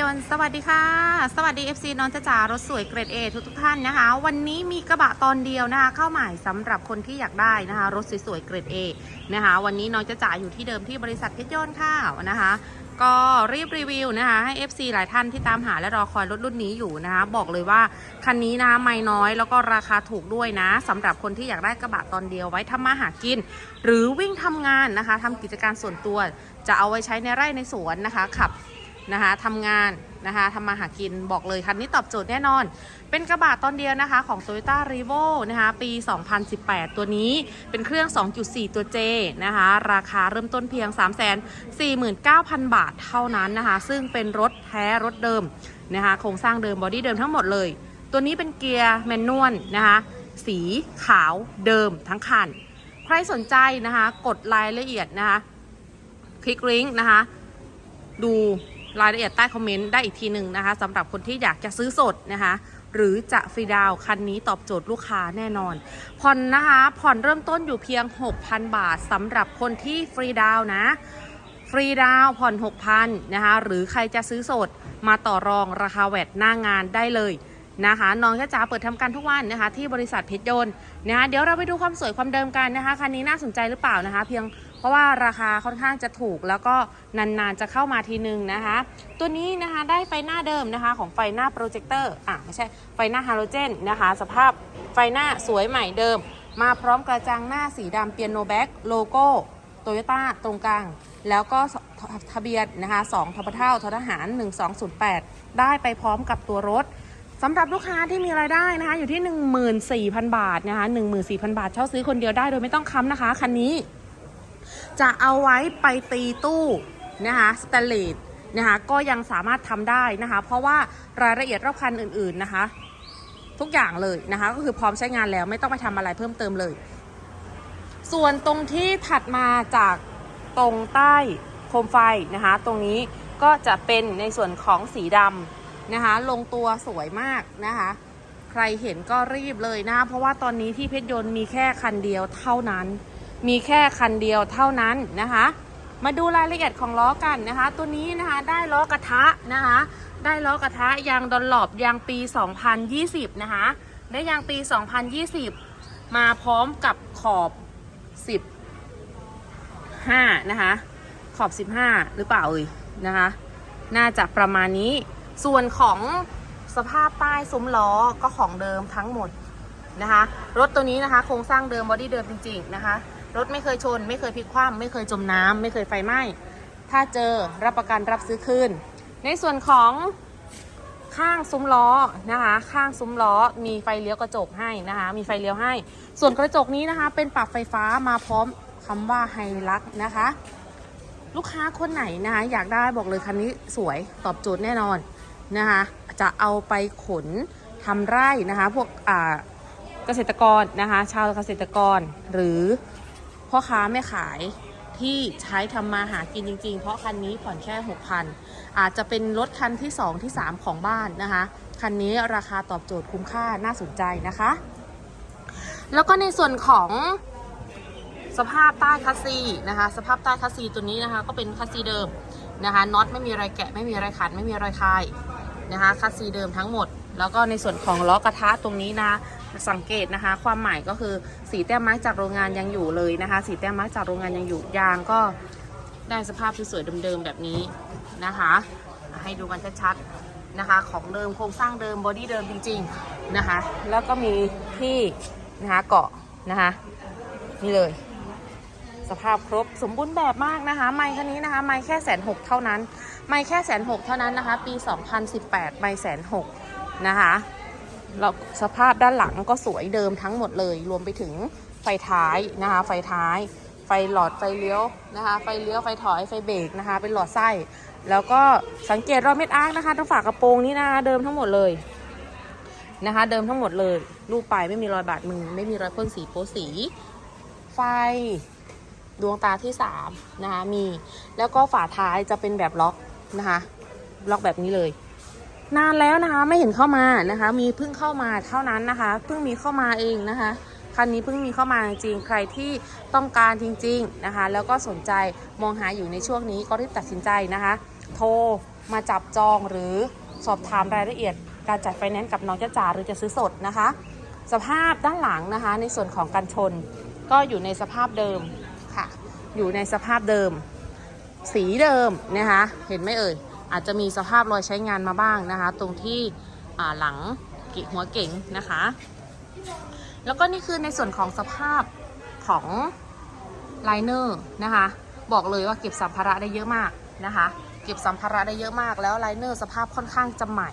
ยนต์ สวัสดีค่ะ สวัสดี FC น้องจ้าจ๋ารถสวยเกรด A ทุกทุกท่านนะคะ วันนี้มีกระบะตอนเดียวนะคะเข้าหม่สำหรับคนที่อยากได้นะคะ รถสวยๆเกรด A นะคะ วันนี้น้องจ้าจ๋าอยู่ที่เดิมที่บริษัทเพชรยนต์ค่ะนะคะ ก็รีบรีวิวนะคะให้ FC หลายท่านที่ตามหาและรอคอยรถรุ่นนี้อยู่นะคะ บอกเลยว่าคันนี้นะคะไม่น้อยแล้วก็ราคาถูกด้วยนะสำหรับคนที่อยากได้กระบะตอนเดียวไว้ทำมาหากิน หรือวิ่งทำงานนะคะทำกิจการส่วนตัว จะเอาไว้ใช้ในไร่ในสวนนะคะขับ นะคะทำงานนะคะทำมาหากินบอกเลยคันนี้ตอบโจทย์แน่นอน เป็นกระบะตอนเดียวนะคะของ Toyota r e v o นะคะปี 2018 ตัวนี้เป็นเครื่อง 2.4 ตัว J นะคะราคาเริ่มต้นเพียง 349,000 บาทเท่านั้นนะคะซึ่งเป็นรถแท้รถเดิมนะคะโครงสร้างเดิมบอดี้เดิมทั้งหมดเลย ตัวนี้เป็นเกียร์แมนนวลนะคะสีขาวเดิมทั้งคัน ใครสนใจนะคะกดรายละเอียดนะคะคลิกลิงก์นะคะดู รายละเอียดใต้คอมเมนต์ได้อีกทีหนึ่งนะคะสำหรับคนที่อยากจะซื้อสดนะคะหรือจะฟรีดาวคันนี้ตอบโจทย์ลูกค้าแน่นอน ผ่อนนะคะผ่อนเริ่มต้นอยู่เพียง 6,000 บาทสำหรับคนที่ฟรีดาวนะ ฟรีดาวผ่อน 6,000นะคะหรือใครจะซื้อสดมาต่อรองราคาแวดหน้างานได้เลย นะคะน้องจ้าจ๋าเปิดทำการทุกวันนะคะ ที่บริษัทเพชรยนต์นะคะเดี๋ยวเราไปดูความสวยความเดิมกันนะคะคันนี้น่าสนใจหรือเปล่านะคะ เพียงเพราะว่าราคาค่อนข้างจะถูกแล้วก็นานๆจะเข้ามาทีนึงนะคะ ตัวนี้นะคะได้ไฟหน้าเดิมนะคะของไฟหน้าโปรเจคเตอร์อะไม่ใช่ไฟหน้าฮาโลเจนนะคะ สภาพไฟหน้าสวยใหม่เดิม มาพร้อมกระจังหน้าสีดำเปียโนแบ็กโลโก้โตโยต้าตรงกลาง แล้วก็ทะเบียนนะคะ2ทบเท่าททหาร 1208 ได้ไปพร้อมกับตัวรถ สำหรับลูกค้าที่มีรายได้นะคะ อยู่ที่ 14,000 บาทนะคะ14,000 บาท เช่าซื้อคนเดียวได้โดยไม่ต้องค้ำนะคะ คันนี้ จะเอาไว้ไปตีตู้นะคะสแตนเลสนะคะก็ยังสามารถทำได้นะคะ เพราะว่ารายละเอียดรอบคันอื่น ๆนะคะ ทุกอย่างเลยนะคะ ก็คือพร้อมใช้งานแล้วไม่ต้องไปทำอะไรเพิ่มเติมเลย ส่วนตรงที่ถัดมาจากตรงใต้โคมไฟนะคะ ตรงนี้ก็จะเป็นในส่วนของสีดำ นะคะ ลงตัวสวยมากนะคะ ใครเห็นก็รีบเลยนะคะเพราะว่าตอนนี้ที่เพชรยนต์มีแค่คันเดียวเท่านั้น มีแค่คันเดียวเท่านั้นนะคะ มาดูรายละเอียดของล้อกันนะคะ ตัวนี้นะคะได้ล้อกระทะนะคะ ได้ล้อกระทะยางดอนหลอบยางปี 2020 นะคะ ได้ยางปี 2020 มาพร้อมกับขอบ 15 นะคะ ขอบ 15 หรือเปล่าเอ่ยนะคะ น่าจะประมาณนี้ ส่วนของสภาพใต้ซุ้มล้อก็ของเดิมทั้งหมดนะคะ รถตัวนี้นะคะ โครงสร้างเดิมบอดี้เดิมจริง ๆ นะคะ รถไม่เคยชน ไม่เคยพลิกคว่ำไม่เคยจมน้ำไม่เคยไฟไหม้ ถ้าเจอรับประกันรับซื้อคืนในส่วนของข้างซุ้มล้อนะคะ ข้างซุ้มล้อมีไฟเลี้ยวกระจกให้นะคะ มีไฟเลี้ยวให้ ส่วนกระจกนี้นะคะ เป็นปรับไฟฟ้ามาพร้อมคำว่าไฮลักนะคะ ลูกค้าคนไหนนะคะอยากได้บอกเลยคันนี้สวยตอบโจทย์แน่นอน นะคะจะเอาไปขนทำไร่นะคะพวกอ่าเกษตรกรนะคะชาวเกษตรกรหรือพ่อค้าแม่ขายที่ใช้ทำมาหากินจริง ๆ เพราะคันนี้ผ่อนแค่ 6,000 อาจจะเป็นรถคันที่ 2 ที่ 3 ของบ้านนะคะ คันนี้ราคาตอบโจทย์คุ้มค่าน่าสนใจนะคะ แล้วก็ในส่วนของสภาพใต้คัสซีนะคะ สภาพใต้คัสซีตัวนี้นะคะ ก็เป็นคัสซีเดิมนะคะน็อตไม่มีอะไรแกะไม่มีอะไรขันไม่มีอะไรคาย นะคะคัสซีเดิมทั้งหมด แล้วก็ในส่วนของล้อกระทะตรงนี้นะสังเกตนะคะ ความหมายก็คือสีแต้มไม้จากโรงงานยังอยู่เลยนะคะ สีแต้มไม้จากโรงงานยังอยู่ยางก็ได้สภาพสวยๆเดิมๆแบบนี้นะคะ ให้ดูกันชัดๆนะคะ ของเดิมโครงสร้างเดิมบอดี้เดิมจริงๆนะคะ แล้วก็มีที่นะคะเกาะนะคะนี่เลย สภาพครบสมบูรณ์แบบมากนะคะ ไมค์คันนี้นะคะไมค์แค่แสนหกเท่านั้น ไมค์แค่แสนหกเท่านั้นนะคะ ปี 2018 ไมค์แสนหกนะคะแล้วสภาพด้านหลังก็สวยเดิมทั้งหมดเลย รวมไปถึงไฟท้ายนะคะ ไฟท้าย ไฟหลอดไฟเลี้ยวนะคะ ไฟเลี้ยวไฟถอยไฟเบรกนะคะ เป็นหลอดไส้ แล้วก็สังเกตรอยเม็ดอาร์คนะคะตรงฝากระโปรงนี่นะคะเดิมทั้งหมดเลยนะคะ เดิมทั้งหมดเลย รูปปลายไม่มีรอยบาดมือไม่มีรอยพ่นสีโป๊สีไฟ ดวงตาที่3นะคะมี แล้วก็ฝาท้ายจะเป็นแบบล็อกนะคะล็อกแบบนี้เลย นานแล้วนะคะไม่เห็นเข้ามานะคะ มีเพิ่งเข้ามาเท่านั้นนะคะเพิ่งมีเข้ามาเองนะคะคันนี้เพิ่งมีเข้ามาจริงใครที่ต้องการจริง ๆนะคะ แล้วก็สนใจมองหาอยู่ในช่วงนี้ก็รีบตัดสินใจนะคะ โทรมาจับจองหรือสอบถามรายละเอียด การจัดไฟแนนซ์กับน้องจ้าจ๋าหรือจะซื้อสดนะคะ สภาพด้านหลังนะคะ ในส่วนของกันชนก็อยู่ในสภาพเดิม อยู่ในสภาพเดิม สีเดิมนะคะ เห็นไหมเอ่ย อาจจะมีสภาพรอยใช้งานมาบ้างนะคะ ตรงที่หลังกิหัวเก๋งนะคะ แล้วก็นี่คือในส่วนของสภาพของไลเนอร์นะคะ บอกเลยว่าเก็บสัมภาระได้เยอะมากนะคะ เก็บสัมภาระได้เยอะมาก แล้วไลเนอร์สภาพค่อนข้างจะใหม่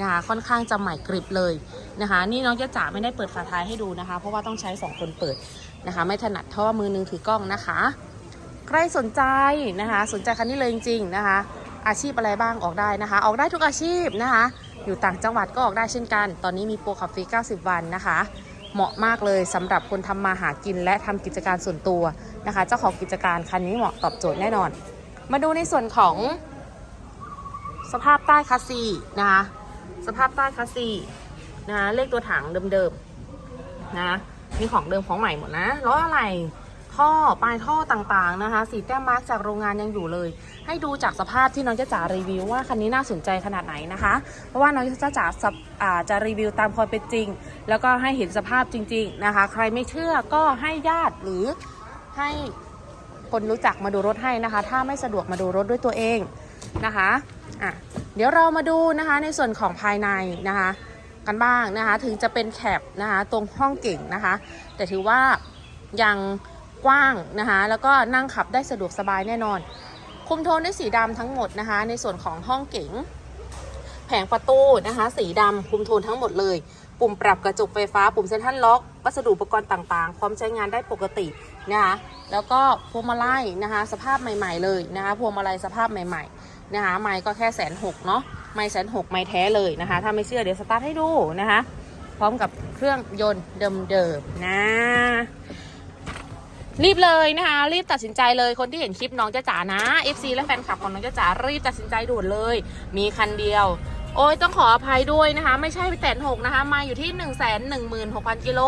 นะคะค่อนข้างจะใหม่กริบเลยนะคะ นี่น้องจะจ๋าไม่ได้เปิดฝาท้ายให้ดูนะคะ เพราะว่าต้องใช้สองคนเปิดนะคะ ไม่ถนัดเพราะว่ามือนึงถือกล้องนะคะ ใครสนใจนะคะ สนใจคันนี้เลยจริงๆนะคะ อาชีพอะไรบ้างออกได้นะคะ ออกได้ทุกอาชีพนะคะ อยู่ต่างจังหวัดก็ออกได้เช่นกัน ตอนนี้มีโปรขับฟรี 90 วันนะคะ เหมาะมากเลยสำหรับคนทำมาหากินและทำกิจการส่วนตัวนะคะ เจ้าของกิจการคันนี้เหมาะตอบโจทย์แน่นอน มาดูในส่วนของ สภาพใต้คัสซีนะคะสภาพใต้คัสซีนะะเลขตัวถังเดิมๆนะมีของเดิมของใหม่หมดนะล้ออะไร ท่อปลายท่อต่างๆนะคะ สีแต้มมาร์กจากโรงงานยังอยู่เลย ให้ดูจากสภาพที่น้องจะจ๋ารีวิวว่าคันนี้น่าสนใจขนาดไหนนะคะ เพราะว่าน้องจะจ๋าสับอ่าจะรีวิวตามความเป็นจริง แล้วก็ให้เห็นสภาพจริง ๆนะคะ ใครไม่เชื่อก็ให้ญาติหรือให้คนรู้จักมาดูรถให้นะคะ ถ้าไม่สะดวกมาดูรถด้วยตัวเองนะคะอะเดี๋ยวเรามาดูนะคะในส่วนของภายในนะคะกันบ้างนะคะ ถึงจะเป็นแคปนะคะ ตรงห้องเก่งนะคะ แต่ถือว่ายัง กว้างนะคะ แล้วก็นั่งขับได้สะดวกสบายแน่นอน คุมโทนด้วยสีดำทั้งหมดนะคะ ในส่วนของห้องเก๋งแผงประตูนะคะ สีดำคุมโทนทั้งหมดเลย ปุ่มปรับกระจกไฟฟ้า ปุ่มเซ็นทรัลล็อกวัสดุอุปกรณ์ต่างๆ พร้อมใช้งานได้ปกตินะคะ แล้วก็พวงมาลัยนะคะ สภาพใหม่ ๆ เลยนะคะ พวงมาลัยสภาพใหม่ ๆ นะคะ ไม้ก็แค่แสนหกเนาะ ไม้แสนหกไม้แท้เลยนะคะ ถ้าไม่เชื่อเดี๋ยวสตาร์ทให้ดูนะคะ พร้อมกับเครื่องยนต์เดิมๆนะ รีบเลยนะคะ รีบตัดสินใจเลยคนที่เห็นคลิปน้องจ้าจ๋านะ FC และแฟนคลับของน้องจ้าจ๋ารีบตัดสินใจด่วนเลย มีคันเดียว โอ้ยต้องขออภัยด้วยนะคะ ไม่ใช่แสนหกนะคะ มาอยู่ที่1นึ่งแสนหนึ่งหมื่นหกพันกิโล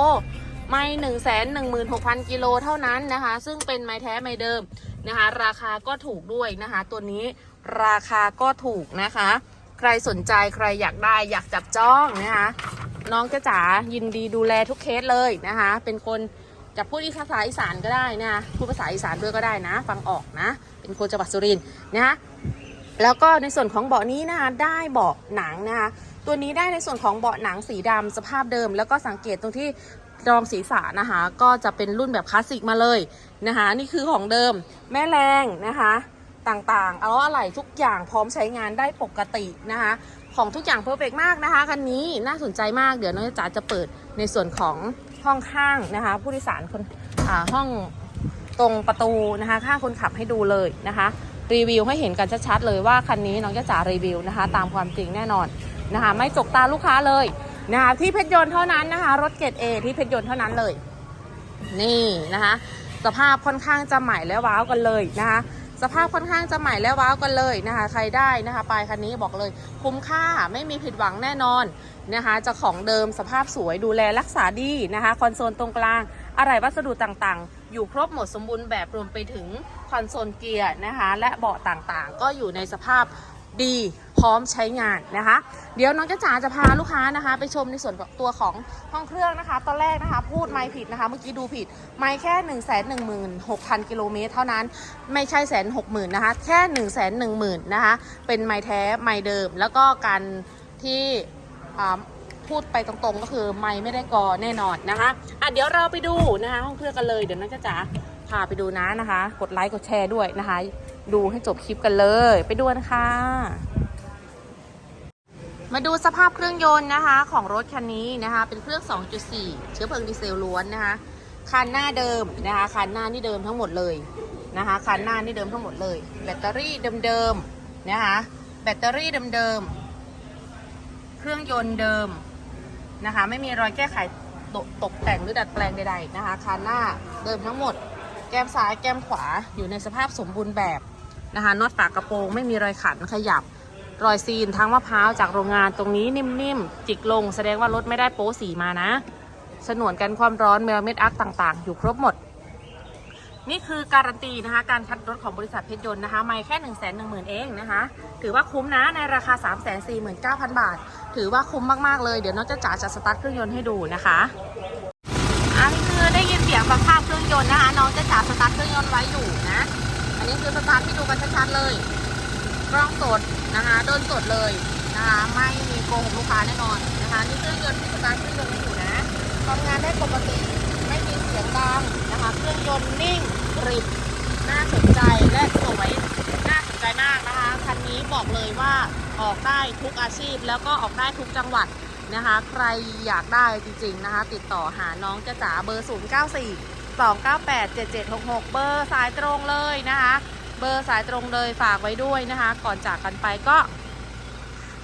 ไม่หนึ่งแสนหนึ่งหมื่นหกพันกิโลเท่านั้นนะคะ ซึ่งเป็นไม้แท้ไม้เดิมนะคะ ราคาก็ถูกด้วยนะคะ ตัวนี้ราคาก็ถูกนะคะ ใครสนใจใครอยากได้อยากจับจ้องนะคะ น้องจ้าจ๋ายินดีดูแลทุกเคสเลยนะคะ เป็นคน จะพูดภาษาอีสานก็ได้นะพูดภาษาอีสานด้วยก็ได้นะ ฟังออกนะ เป็นคนจังหวัดสุรินทร์นะคะแล้วก็ในส่วนของเบาะนี้นะคะได้เบาะหนังนะคะตัวนี้ได้ในส่วนของเบาะหนังสีดำสภาพเดิม แล้วก็สังเกตตรงที่รองศีรษะนะคะก็จะเป็นรุ่นแบบคลาสสิกมาเลยนะคะนี่คือของเดิมแม่แรงนะคะต่างๆ เอาอะไรทุกอย่างพร้อมใช้งานได้ปกตินะคะ ของทุกอย่างเพอร์เฟกมากนะคะคันนี้น่าสนใจมากเดี๋ยวน้องจ๋าจะเปิดในส่วนของห้องข้างนะคะ ผู้โดยสารคนห้องตรงประตูนะคะข้างคนขับให้ดูเลยนะคะ รีวิวให้เห็นกันชัดๆเลยว่าคันนี้น้องจ๋ารีวิวนะคะ ตามความจริงแน่นอนนะคะ ไม่จกตาลูกค้าเลยนะคะที่เพชรยนต์เท่านั้นนะคะ รถเกรดเอที่เพชรยนต์เท่านั้นเลย นี่นะคะ สภาพค่อนข้างจะใหม่และว้าวกันเลยนะคะ สภาพค่อนข้างจะใหม่และว้าวกันเลยนะคะ ใครได้นะคะปลายคันนี้บอกเลย คุ้มค่าไม่มีผิดหวังแน่นอนนะคะจะของเดิมสภาพสวยดูแลรักษาดีนะคะ คอนโซลตรงกลาง อะไรวัสดุต่างๆ อยู่ครบหมดสมบูรณ์แบบรวมไปถึงคอนโซลเกียร์นะคะ และเบาะต่างๆ ก็อยู่ในสภาพดี ร้อมใช้งานนะคะ เดี๋ยวน้องจ้าจ๋าจะพาลูกค้านะคะ ไปชมในส่วนตัวของห้องเครื่องนะคะ ตอนแรกนะคะ พูดไม่ผิดนะคะ เมื่อกี้ดูผิด ไม่แค่1นึ่งแสนหนึ่งหมื่นหกพันกิโลเมตรเท่านั้นไม่ใช่แสนหกหมื่นนะคะ แค่1นึ่งแสนหนึ่งหมื่นนะคะ เป็นไม้แท้ไม้เดิม แล้วก็การที่พูดไปตรงๆ ก็คือไม่ไม่ได้กอแน่นอนนะคะอะเดี๋ยวเราไปดูนะคะห้องเครื่องกันเลยเดี๋ยวน้องจ้าจ๋าพาไปดูนะนะคะ กดไลค์กดแชร์ด้วยนะคะ ดูให้จบคลิปกันเลย ไปดูกันค่ะ มาดูสภาพเครื่องยนต์นะคะ ของรถคันนี้นะคะ เป็นเครื่อง 2.4 เชื้อเพลิงดีเซลล้วนนะคะคันหน้าเดิมนะคะคันหน้านี่เดิมทั้งหมดเลยนะคะคันหน้านี่เดิมทั้งหมดเลย แบตเตอรี่เดิมๆนะคะแบตเตอรี่เดิมๆเครื่องยนต์เดิมนะคะ ไม่มีรอยแก้ไขตกตกแต่งหรือดัดแปลงใดๆนะคะคันหน้าเดิมทั้งหมด แก้มซ้ายแก้มขวาอยู่ในสภาพสมบูรณ์แบบนะคะน็อตฝากระโปรงไม่มีรอยขันขยับ รอยซีนทั้งมะพร้าวจากโรงงานตรงนี้นิ่มๆ จิกลง แสดงว่ารถไม่ได้โป๊สีมานะสนวนกันความร้อนเมลเม็ดอักต่าง ๆ อยู่ครบหมด นี่คือการันตีนะคะ การคัดรถของบริษัทเพชรยนต์นะคะ ไม่แค่ 1 1 0 0 0 0 เองนะคะ ถือว่าคุ้มนะในราคา 3 4 9 0 0 0 บาท ถือว่าคุ้มมากๆเลยเดี๋ยวน้องจะจ๋าจะสตาร์ทเครื่องยนต์ให้ดูนะคะอันนี้คือได้ยินเสียงแบบภาพเครื่องยนต์นะคะ น้องจะจ๋าสตาร์ทเครื่องยนต์ไว้อยู่นะ อันนี้คือสตาร์ทให้ดูกันชัดๆเลย กล้องสดนะคะเดินสดเลยนะคะไม่มีโกหกลูกค้าแน่นอนนะคะนี่เครื่องยนต์ที่สตาร์ทเครื่องยนต์อยู่นะทำงานได้ปกติไม่มีเสียงดังนะคะเครื่องยนต์นิ่งกริบน่าสนใจและสวยน่าสนใจมากนะคะคันนี้บอกเลยว่าออกได้ทุกอาชีพแล้วก็ออกได้ทุกจังหวัดนะคะ ใครอยากได้จริงๆนะคะ ติดต่อหาน้องจะจ๋าเบอร์ 0 9 4 2 9 8 7 7 6 6 เบอร์สายตรงเลยนะคะ เบอร์สายตรงเลยฝากไว้ด้วยนะคะ ก่อนจากกันไปก็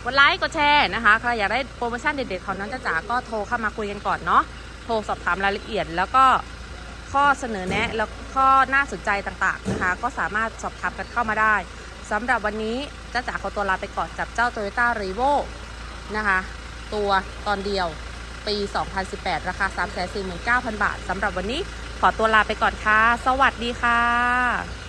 กดไลค์กดแชร์นะคะใครอยากได้โปรโมชั่นเด็ดๆของน้องจ้าจ๋าก็โทรเข้ามาคุยกันก่อนเนาะโทรสอบถามรายละเอียด แล้วก็ข้อเสนอแนะแล้วข้อน่าสนใจต่างๆนะคะ ก็สามารถสอบถามกันเข้ามาได้สำหรับวันนี้จ้าจ๋าขอตัวลาไปก่อนจับเจ้า Toyota r e v o นะคะ ตัวตอนเดียวปี 2018 ราคา 349,000 บาทสำหรับวันนี้ขอตัวลาไปก่อนค่ะ สวัสดีค่ะ